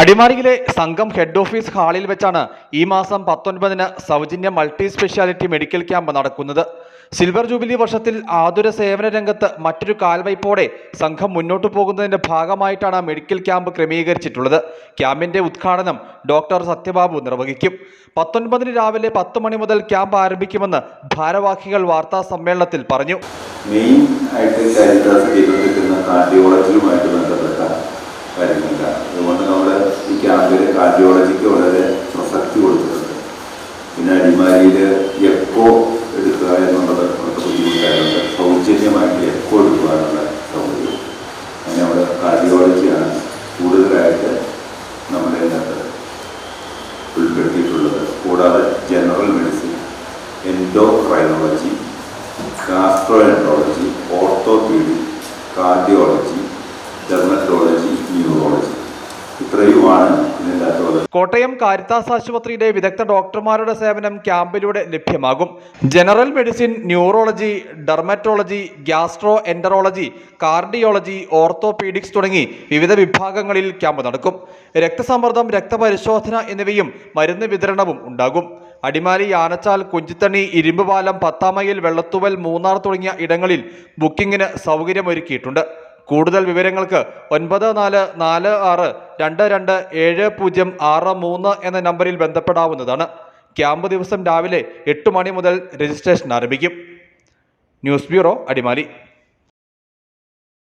അടിമാലിയിലെ സംഘം head office ഹാളിൽ വെച്ചാണ് ഈ മാസം പത്തൊൻപതിന് സൗജന്യ മൾട്ടി സ്പെഷ്യാലിറ്റി മെഡിക്കൽ ക്യാമ്പ് നടക്കുന്നത്. സിൽവർ ജൂബിലി വർഷത്തിൽ ആതുര സേവന രംഗത്ത് മറ്റൊരു കാൽവയ്പോടെ സംഘം മുന്നോട്ടു പോകുന്നതിന്റെ ഭാഗമായിട്ടാണ് മെഡിക്കൽ ക്യാമ്പ് ക്രമീകരിച്ചിട്ടുള്ളത്. ക്യാമ്പിന്റെ ഉദ്ഘാടനം ഡോക്ടർ സത്യബാബു നിർവഹിക്കും. പത്തൊൻപതിന് രാവിലെ പത്ത് മണി മുതൽ ക്യാമ്പ് ആരംഭിക്കുമെന്ന് ഭാരവാഹികൾ വാർത്താ സമ്മേളനത്തിൽ പറഞ്ഞു. മെയിൻ ആയിട്ട് അടിമാലിയിൽ എപ്പോ എടുക്കുക എന്നുള്ളത് നമുക്ക് ബുദ്ധിമുട്ടായതുകൊണ്ട് സൗജന്യമായിട്ട് എപ്പോൾ എടുക്കുക എന്നുള്ള സൗകര്യം. അങ്ങനെ അവിടെ കാർഡിയോളജിയാണ് കൂടുതലായിട്ട് നമ്മുടെ ഇതിനകത്ത് ഉൾപ്പെടുത്തിയിട്ടുള്ളത്. കൂടാതെ general medicine endocrinology gastroenterology orthopaedy cardiology dermatology neurology ഇത്രയുമാണ് ഇതിന്റെ അകത്തുള്ളത് കോട്ടയം കാരിത്താസ് ആശുപത്രിയിലെ വിദഗ്ധ ഡോക്ടർമാരുടെ സേവനം ക്യാമ്പിലൂടെ ലഭ്യമാകും. General medicine neurology dermatology gastro enterology cardiology orthopaedics തുടങ്ങി വിവിധ വിഭാഗങ്ങളിൽ ക്യാമ്പ് നടക്കും. രക്തസമ്മർദ്ദം രക്തപരിശോധന എന്നിവയും മരുന്ന് വിതരണവും ഉണ്ടാകും. അടിമാലി ആനച്ചാൽ കുഞ്ചിത്തണ്ണി ഇരുമ്പുപാലം പത്താമയിൽ വെള്ളത്തുവൽ മൂന്നാർ തുടങ്ങിയ ഇടങ്ങളിൽ ബുക്കിംഗിന് സൗകര്യമൊരുക്കിയിട്ടുണ്ട്. കൂടുതൽ വിവരങ്ങൾക്ക് ഒൻപത് നാല് നാല് ആറ് രണ്ട് രണ്ട് ഏഴ് പൂജ്യം ആറ് മൂന്ന് എന്ന നമ്പറിൽ ബന്ധപ്പെടാവുന്നതാണ്. ക്യാമ്പ് ദിവസം രാവിലെ എട്ട് മണി മുതൽ രജിസ്ട്രേഷൻ ആരംഭിക്കും. News bureau Adimali.